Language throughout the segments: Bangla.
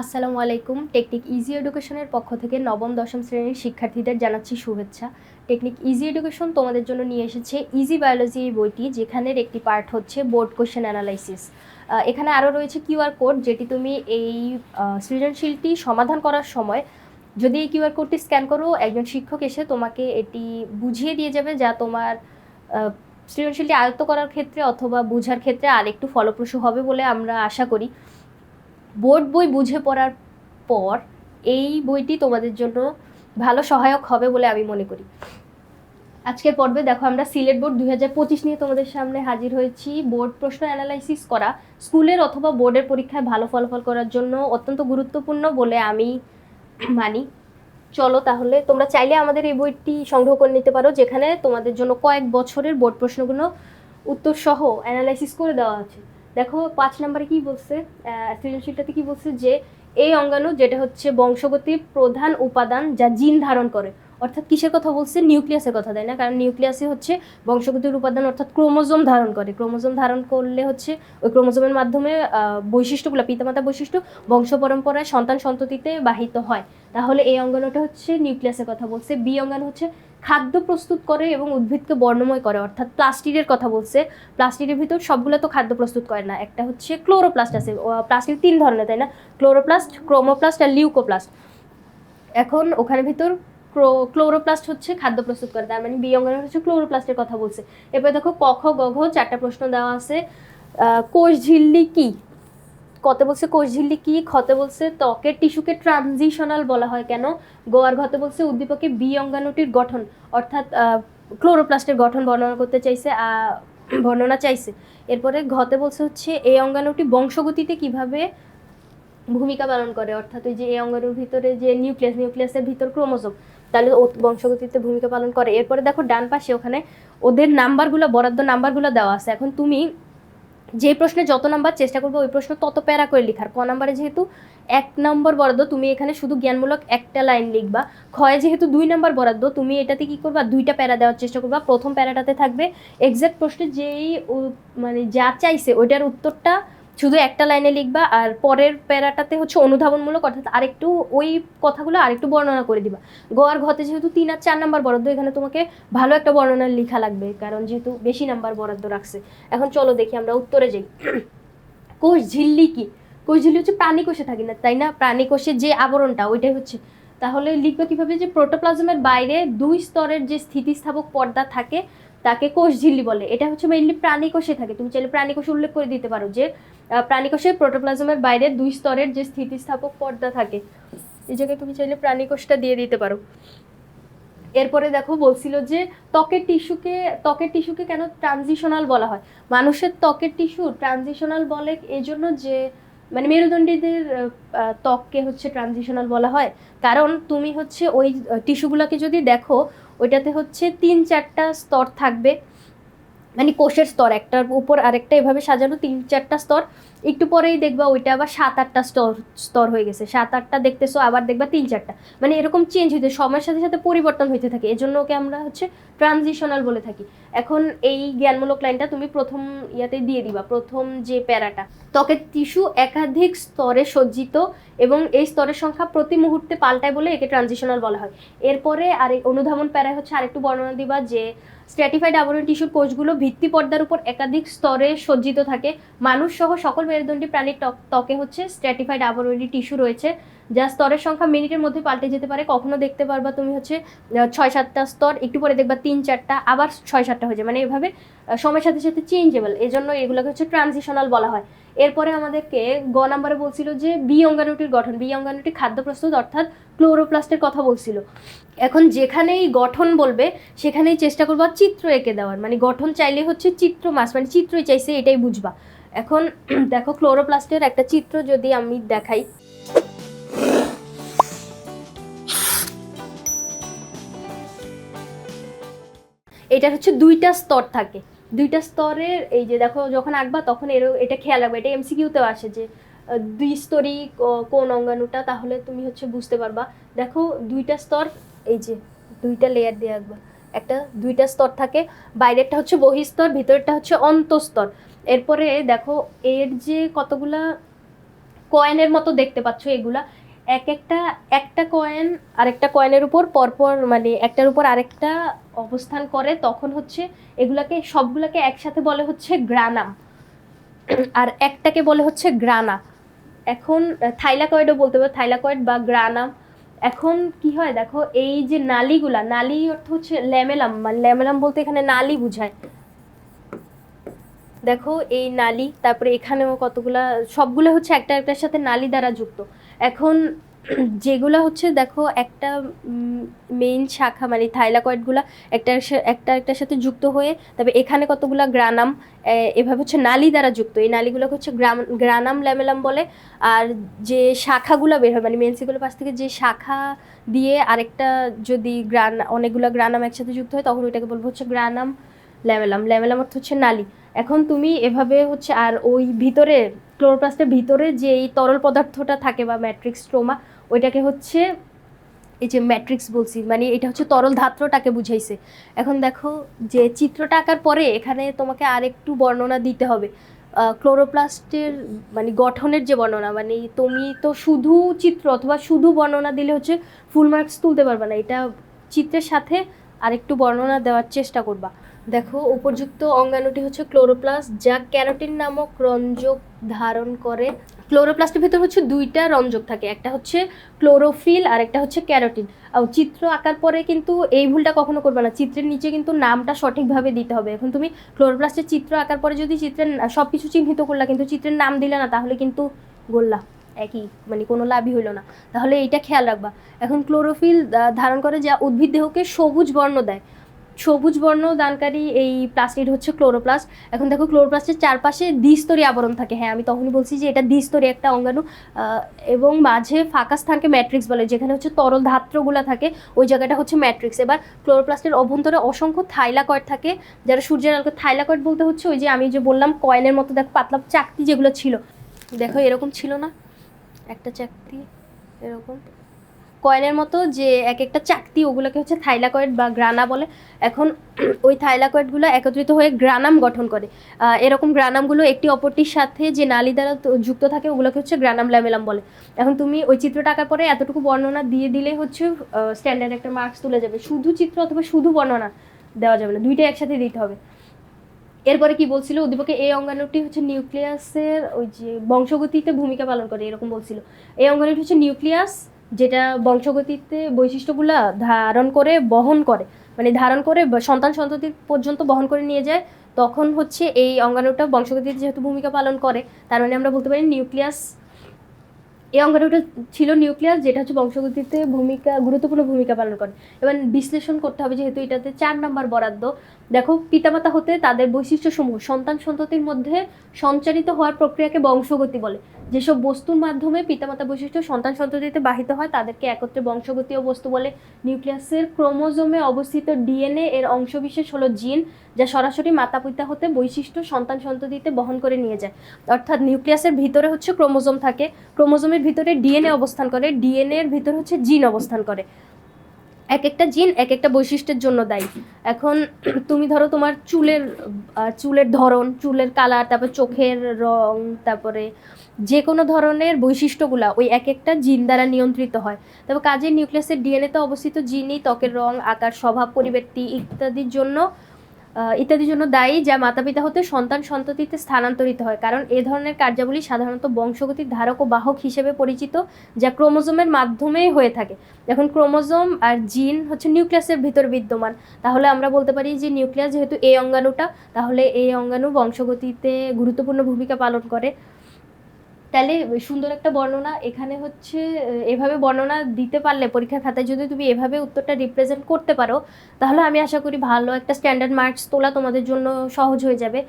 আসসালামু আলাইকুম। টেকনিক ইজি এডুকেশনের পক্ষ থেকে নবম, দশম শ্রেণির শিক্ষার্থীদের জানাচ্ছি শুভেচ্ছা। টেকনিক ইজি এডুকেশন তোমাদের জন্য নিয়ে এসেছে ইজি বায়োলজি এই বইটি যেখানের একটি পার্ট হচ্ছে বোর্ড কোশ্চেন অ্যানালাইসিস। এখানে আরও রয়েছে কিউআর কোড, যেটি তুমি এই সৃজনশীলটি সমাধান করার সময় যদি এই কিউআর কোডটি স্ক্যান করো, একজন শিক্ষক এসে তোমাকে এটি বুঝিয়ে দিয়ে যাবে যা তোমার সৃজনশীলটি আয়ত্ত করার ক্ষেত্রে অথবা বোঝার ক্ষেত্রে আরেকটু ফলপ্রসূ হবে বলে আমরা আশা করি। বোর্ড বই বুঝে পড়ার পর এই বইটি তোমাদের জন্য ভালো সহায়ক হবে বলে আমি মনে করি। আজকের পর্বে দেখো আমরা সিলেট বোর্ড দুই হাজার পঁচিশ নিয়ে তোমাদের সামনে হাজির হয়েছি। বোর্ড প্রশ্ন অ্যানালাইসিস করা, স্কুলের অথবা বোর্ডের পরীক্ষায় ভালো ফলাফল করার জন্য অত্যন্ত গুরুত্বপূর্ণ বলে আমি মানি। চলো তাহলে তোমরা চাইলে আমাদের এই বইটি সংগ্রহ করে নিতে পারো, যেখানে তোমাদের জন্য কয়েক বছরের বোর্ড প্রশ্নগুলো উত্তর সহ অ্যানালাইসিস করে দেওয়া আছে। দেখো পাঁচ নম্বরে কি বলছে সৃজনশীলটাতে কি বলছে যে, এই অঙ্গাণু যেটা হচ্ছে বংশগতির প্রধান উপাদান যা জিন ধারণ করে অর্থাৎ কিসের কথা বলছে? নিউক্লিয়াসের কথা, তাই না? কারণ নিউক্লিয়াসে হচ্ছে বংশগতির উপাদান অর্থাৎ ক্রোমোজোম ধারণ করে। ক্রোমোজোম ধারণ করলে হচ্ছে ওই ক্রোমোজোমের মাধ্যমে বৈশিষ্ট্যগুলো, পিতামাতা বৈশিষ্ট্য, বংশ পরম্পরায় সন্তান সন্ততিতে বাহিত হয়। তাহলে এই অঙ্গাণুটা হচ্ছে নিউক্লিয়াসের কথা বলছে। বি অঙ্গাণু হচ্ছে খাদ্য প্রস্তুত করে এবং উদ্ভিদকে বর্ণময় করে, অর্থাৎ প্লাস্টিকের কথা বলছে। প্লাস্টিকের ভিতর সবগুলো তো খাদ্য প্রস্তুত করে না। একটা হচ্ছে ক্লোরোপ্লাস্ট আছে। প্লাস্টিক তিন ধরনের, তাই না? ক্লোরোপ্লাস্ট, ক্রোমোপ্লাস্ট আর লিউকোপ্লাস্ট। এখন ওখানে ভিতর ক্লোরোপ্লাস্ট হচ্ছে খাদ্য প্রস্তুত করে। তার মানে বি অঙ্গাণু হচ্ছে ক্লোরোপ্লাস্টের কথা বলছে। এরপর দেখো ক, খ, গ চারটা প্রশ্ন দেওয়া আছে। কোষ ঝিল্লি কি? কতে বলছে কোষ ঝিল্লি কি? খতে বলছে ত্বকের টিস্যুকে ট্রানজিশনাল বলা হয় কেন? গোয়ার ঘতে বলছে উদ্দীপকে বি অঙ্গাণুটির গঠন, অর্থাৎ ক্লোরোপ্লাস্টের গঠন বর্ণনা করতে চাইছে বর্ণনা চাইছে। এরপরে ঘতে বলছে হচ্ছে এই অঙ্গাণুটি বংশগতিতে কীভাবে ভূমিকা পালন করে? অর্থাৎ ওই যে এই অঙ্গাণুর ভিতরে যে নিউক্লিয়াস, নিউক্লিয়াসের ভিতর ক্রোমোজোম তাহলে বংশগতিতে ভূমিকা পালন করে। এরপরে দেখো ডান পাশে ওখানে ওদের নাম্বারগুলো, বরাদ্দ নাম্বারগুলো দেওয়া আছে। এখন তুমি যে প্রশ্নে যত নাম্বার চেষ্টা করবে, ওই প্রশ্ন তত প্যারা করে লিখার। ক নাম্বারে যেহেতু এক নম্বর বরাদ্দ, তুমি এখানে শুধু জ্ঞানমূলক একটা লাইন লিখবা। ক্ষয়ে যেহেতু দুই নাম্বার বরাদ্দ, তুমি এটাতে কি করবা? দুইটা প্যারা দেওয়ার চেষ্টা করবা। প্রথম প্যারাটাতে থাকবে এক্সাক্ট প্রশ্নে যেই মানে যা চাইছে, ওইটার উত্তরটা শুধু একটা লাইনে লিখবা আর পরের প্যারাটাতে হচ্ছে অনুধাবনমূলক, অর্থাৎ আরেকটু ওই কথাগুলো আরেকটু বর্ণনা করে দিবা। গোয়ার ঘতে যেহেতু তিন আর চার নাম্বার বরাদ্দ, এখানে তোমাকে ভালো একটা বর্ণনা লেখা লাগবে, কারণ যেহেতু বেশি নাম্বার বরাদ্দ রাখছে। এখন চলো দেখি আমরা উত্তরে যাই। কোষ ঝিল্লি কি? কোষ ঝিল্লি হচ্ছে প্রাণী কোষে থাকি না, তাই না? প্রাণী কোষের যে আবরণটা, ওইটাই হচ্ছে। তাহলে লিখবে কীভাবে যে প্রোটোপ্লাজমের বাইরে দুই স্তরের যে স্থিতিস্থাপক পর্দা থাকে তাকে কোষ ঝিল্লি বলে। এটা হচ্ছে মেইনলি প্রাণী কোষে থাকে। তুমি চাইলে প্রাণী কোষে উল্লেখ করে দিতে পারো যে প্রাণী কোষে প্রোটোপ্লাজমের বাইরে দুই স্তরের যে স্থিতিস্থাপক পর্দা থাকে, এই জায়গায় তুমি চাইলে প্রাণী কোষটা দিয়ে দিতে পারো। এরপরে দেখো বলছিল যে, ত্বকের টিস্যুকে ত্বকের টিস্যুকে কেন ট্রানজিশনাল বলা হয়? মানুষের ত্বকের টিস্যু ট্রানজিশনাল বলে এই জন্য যে মানে মেরুদণ্ডীদের ত্বককে হচ্ছে ট্রানজিশনাল বলা হয়। কারণ তুমি হচ্ছে ওই টিস্যুগুলোকে যদি দেখো ওইটাতে হচ্ছে তিন চারটা স্তর থাকবে। মানে কোষের স্তর, একটার উপর আরেকটা এভাবে সাজানো তিন চারটা স্তর। একটু পরেই দেখবা ওইটা আবার সাত, আটটা স্তর স্তর হয়ে গেছে। সাত, আটটা দেখতেছো, আবার দেখবা তিন, চারটা। মানে এরকম চেঞ্জ হইতে, সময়ের সাথে সাথে পরিবর্তন হইতে থাকে। এজন্য ওকে আমরা হচ্ছে ট্রানজিশনাল বলে থাকি। এখন এই জ্ঞানমূলক লাইনটা তুমি প্রথম ইয়াতে দিয়ে দিবা, প্রথম যে প্যারাটা। ত্বকের টিস্যু একাধিক স্তরে সজ্জিত এবং এই স্তরের সংখ্যা প্রতি মুহূর্তে পাল্টায় বলে একে ট্রানজিশনাল বলা হয়। এরপরে আর অনুধাবন প্যারায় হচ্ছে আরেকটু বর্ণনা দিবা যে স্ট্র্যাটিফাইড আবরণ টিস্যুর কোষগুলো ভিত্তি পর্দার উপর একাধিক স্তরে সজ্জিত থাকে। মানুষ সহ সকল মেরুদণ্ডী প্রাণীর ত্বক- হচ্ছে স্ট্র্যাটিফাইড আবরণী টিস্যু রয়েছে, যা স্তরের সংখ্যা মিনিটের মধ্যে পাল্টে যেতে পারে। কখনো দেখতে পারবা তুমি হচ্ছে ছয় সাতটা স্তর, একটু পরে দেখবা তিন চারটা, আবার ছয় সাতটা হয়ে যায়। মানে এভাবে সময়ের সাথে সাথে চেঞ্জেবল এই জন্য এগুলোকে হচ্ছে ট্রানজিশনাল বলা হয়। এরপরে আমাদেরকে গ নাম্বারে বলছিল যে বি অঙ্গাণুটির গঠন। বি অঙ্গাণুটি খাদ্য প্রস্তুত, অর্থাৎ ক্লোরোপ্লাস্টের কথা বলছিল। এখন যেখানেই গঠন বলবে, সেখানেই চেষ্টা করবা চিত্র এঁকে দেওয়ার। মানে গঠন চাইলে হচ্ছে চিত্র মাস মানে চিত্রই চাইছে, এটাই বুঝবা। এখন দেখো ক্লোরোপ্লাস্টের একটা চিত্র যদি আমি দেখাই। এটার হচ্ছে দুইটা স্তর থাকে। দুইটা স্তরের এই যে দেখো যখন আঁকবা তখন এর, এটা খেয়াল রাখবে। এটা এমসিকিউতেও আসে যে দুই স্তরই কোন অঙ্গাণুটা তাহলে তুমি হচ্ছে বুঝতে পারবা। দেখো দুইটা স্তর, এই যে দুইটা লেয়ার দিয়ে আঁকবা। একটা দুইটা স্তর থাকে, বাইরেরটা হচ্ছে বহিস্তর, ভিতরেরটা হচ্ছে অন্তস্তর। এরপরে দেখো, এর যে কতগুলা কয়েনের মতো দেখতে পাচ্ছ এগুলা, এক একটা একটা কয়েন আরেকটা কয়েনের উপর, পরপর মানে একটার উপর আরেকটা অবস্থান করে, তখন হচ্ছে এগুলাকে, সবগুলাকে একসাথে বলে হচ্ছে গ্রানাম। আর একটাকে বলে হচ্ছে গ্রানা। এখন, থাইলাকয়েডও বলতে পারো, থাইলাকয়েড বা গ্রানাম। এখন কি হয় দেখো, এই যে নালিগুলা, নালি অর্থ হচ্ছে ল্যামেলাম মানে ল্যামেলাম বলতে এখানে নালি বুঝায়। দেখো এই নালি, তারপরে এখানেও কতগুলা, সবগুলো হচ্ছে একটা একটার সাথে নালি দ্বারা যুক্ত। এখন যেগুলো হচ্ছে দেখো একটা মেইন শাখা মানে থাইলাকয়েডগুলা একটা একটা একটার সাথে যুক্ত হয়ে তবে এখানে কতগুলা গ্রানাম এভাবে হচ্ছে নালি দ্বারা যুক্ত। এই নালিগুলোকে হচ্ছে গ্রাম, গ্রানাম ল্যামেলাম বলে। আর যে শাখাগুলো বের হয় মানে মেনসিগুলোর পাশ থেকে যে শাখা দিয়ে আরেকটা যদি গ্রান, অনেকগুলো গ্রানাম একসাথে যুক্ত হয়, তখন ওইটাকে বলব হচ্ছে গ্রানাম ল্যামেলাম। ল্যামেলাম অর্থ হচ্ছে নালি। এখন তুমি এভাবে হচ্ছে, আর ওই ভিতরে, ক্লোরোপ্লাস্টের ভিতরে যে এই তরল পদার্থটা থাকে বা ম্যাট্রিক্স স্ট্রোমা ওইটাকে হচ্ছে এই যে ম্যাট্রিক্স বলছি মানে এটা হচ্ছে তরল ধাত্রটাকে বুঝাইছে। এখন দেখো যে চিত্রটা আঁকার পরে এখানে তোমাকে আরেকটু বর্ণনা দিতে হবে। ক্লোরোপ্লাস্টের মানে গঠনের যে বর্ণনা মানে তুমি তো শুধু চিত্র অথবা শুধু বর্ণনা দিলে হচ্ছে ফুল মার্কস তুলতে পারবে না, এটা চিত্রের সাথে আরেকটু বর্ণনা দেওয়ার চেষ্টা করবা। দেখো, উপযুক্ত অঙ্গাণুটি হচ্ছে ক্লোরোপ্লাস্ট যা ক্যারোটিন নামক রঞ্জক ধারণ করে ক্লোরোপ্লাস্টের ভিতর হচ্ছে দুইটা রঞ্জক থাকে, একটা হচ্ছে ক্লোরোফিল আর একটা হচ্ছে ক্যারোটিন। আর চিত্র আঁকার পরে কিন্তু এই ভুলটা কখনো করবে না, চিত্রের নিচে কিন্তু নামটা সঠিকভাবে দিতে হবে। এখন তুমি ক্লোরোপ্লাস্টের চিত্র আঁকার পরে যদি চিত্রের সব কিছু চিহ্নিত করলা, কিন্তু চিত্রের নাম দিলে না, তাহলে কিন্তু গোল্লা, একই মানে কোনো লাভই হইল না। তাহলে এইটা খেয়াল রাখবা। এখন ক্লোরোফিল ধারণ করে যা উদ্ভিদ দেহকে সবুজ বর্ণ দেয় সবুজ বর্ণ দানকারী এই প্লাস্টিড হচ্ছে ক্লোরোপ্লাস্ট। এখন দেখো ক্লোরোপ্লাস্টের চারপাশে দ্বিস্তরী আবরণ থাকে। হ্যাঁ আমি তখনই বলছি যে এটা দ্বিস্তরী একটা অঙ্গাণু এবং মাঝে ফাঁকা স্থানকে ম্যাট্রিক্স বলে, যেখানে হচ্ছে তরল ধাত্রগুলো থাকে, ওই জায়গাটা হচ্ছে ম্যাট্রিক্স। এবার ক্লোরোপ্লাস্টের অভ্যন্তরে অসংখ্য থাইলাকয়েড থাকে, যারা সূর্যের আলোকে থাইলাকয়েড বলতে হচ্ছে, ওই যে আমি যে বললাম কয়েনের মতো, দেখো পাতলা চাকতি যেগুলো ছিল। দেখো এরকম ছিল না? একটা চাকতি, এরকম। কয়েনের মতো যে এক একটা চাকতি, ওগুলোকে হচ্ছে থাইলাকয়েড বা গ্রানা বলে। এখন ওই থাইলাকয়েডগুলো একত্রিত হয়ে গ্রানাম গঠন করে। এরকম গ্রানামগুলো একটি অপরটির সাথে যে নালী দ্বারা যুক্ত থাকে, ওগুলোকে হচ্ছে গ্রানাম ল্যামেলাম বলে। এখন তুমি ওই চিত্রটা আঁকার পরে এতটুকু বর্ণনা দিয়ে দিলে হচ্ছে স্ট্যান্ডার্ড একটা মার্কস তুলে যাবে। শুধু চিত্র অথবা শুধু বর্ণনা দেওয়া যাবে না, দুইটাই একসাথে দিতে হবে। এরপরে কি বলছিল? উদ্দীপকে এই অঙ্গাণুটি হচ্ছে নিউক্লিয়াসের ওই যে বংশগতিতে ভূমিকা পালন করে, এরকম বলছিল। এই অঙ্গাণুটি হচ্ছে নিউক্লিয়াস যেটা বংশগতিতে বৈশিষ্ট্যগুলো ধারণ করে, বহন করে। মানে ধারণ করে সন্তান সন্ততি পর্যন্ত বহন করে নিয়ে যায়, তখন হচ্ছে এই অঙ্গাণুটা বংশগতিতে যেহেতু ভূমিকা পালন করে, তার মানে আমরা বলতে পারি নিউক্লিয়াস এই অঙ্গাণুটা ছিল নিউক্লিয়াস যেটা হচ্ছে বংশগতিতে ভূমিকা, গুরুত্বপূর্ণ ভূমিকা পালন করে। এবার বিশ্লেষণ করতে হবে যেহেতু এটাতে চার নাম্বার বরাদ্দ। দেখো, পিতামাতা হতে তাদের বৈশিষ্ট্যসমূহ, সন্তান সন্ততির মধ্যে সঞ্চারিত হওয়ার প্রক্রিয়াকে বংশগতি বলে। যেসব বস্তুর মাধ্যমে পিতামাতা বৈশিষ্ট্য সন্তান সন্ততিতে বাহিত হয়, তাদেরকে একত্রে বংশগতীয় বস্তু বলে। নিউক্লিয়াসের ক্রোমোজোমে অবস্থিত ডিএনএ এর অংশবিশেষ হলো জিন, যা সরাসরি মাতা পিতা হতে বৈশিষ্ট্য সন্তান সন্ততিতে বহন করে নিয়ে যায়। অর্থাৎ নিউক্লিয়াসের ভিতরে হচ্ছে ক্রোমোজোম থাকে। ক্রোমোজোমের ভিতরে ডিএনএ অবস্থান করে ডিএনএ এর ভিতরে হচ্ছে জিন অবস্থান করে। এক একটা জিন এক একটা বৈশিষ্ট্যের জন্য দায়ী। এখন তুমি ধরো তোমার চুলের চুলের ধরন, চুলের কালার তারপর চোখের রং, তারপরে যে কোনো ধরনের বৈশিষ্ট্যগুলা ওই এক একটা জিন দ্বারা নিয়ন্ত্রিত হয়। তবে কাজে নিউক্লিয়াসের ডিএনএতে অবস্থিত জিনই ত্বকের রং, আকার, স্বভাব পরিবর্তী ইত্যাদির জন্য ইত্যাদির জন্য দায়ী, যা মাতা পিতা হতে সন্তান সন্ততিতে স্থানান্তরিত হয়। কারণ এ ধরনের কার্যাবলী সাধারণত বংশগতির ধারক ও বাহক হিসেবে পরিচিত, যা ক্রোমোজোমের মাধ্যমেই হয়ে থাকে। এখন ক্রোমোজোম আর জিন হচ্ছে নিউক্লিয়াসের ভিতর বিদ্যমান। তাহলে আমরা বলতে পারি যে নিউক্লিয়াস যেহেতু এই অঙ্গাণুটা, তাহলে এই অঙ্গাণু বংশগতিতে গুরুত্বপূর্ণ ভূমিকা পালন করে। তাহলে সুন্দর একটা বর্ণনা এখানে হচ্ছে, এভাবে বর্ণনা দিতে পারলে পরীক্ষার খাতায় যদি তুমি এভাবে উত্তরটা রিপ্রেজেন্ট করতে পারো, তাহলে আমি আশা করি ভালো একটা স্ট্যান্ডার্ড মার্কস তোলা তোমাদের জন্য সহজ হয়ে যাবে।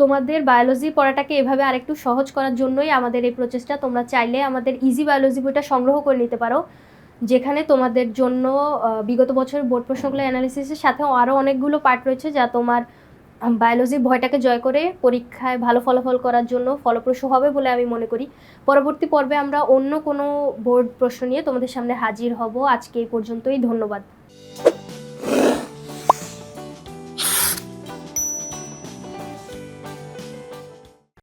তোমাদের বায়োলজি পড়াটাকে এভাবে আরেকটু সহজ করার জন্যই আমাদের এই প্রচেষ্টা তোমরা চাইলে আমাদের ইজি বায়োলজি বইটা সংগ্রহ করে নিতে পারো, যেখানে তোমাদের জন্য বিগত বছরের বোর্ড প্রশ্নগুলো অ্যানালিসিসের সাথেও আরও অনেকগুলো পার্ট রয়েছে যা তোমার বায়োলজির ভয়টাকে জয় করে পরীক্ষায় ভালো ফলাফল করার জন্য ফলপ্রসূ হবে বলে আমি মনে করি। পরবর্তী পর্বে আমরা অন্য কোনো বোর্ড প্রশ্ন নিয়ে তোমাদের সামনে হাজির হব। আজকে এই পর্যন্তই, ধন্যবাদ।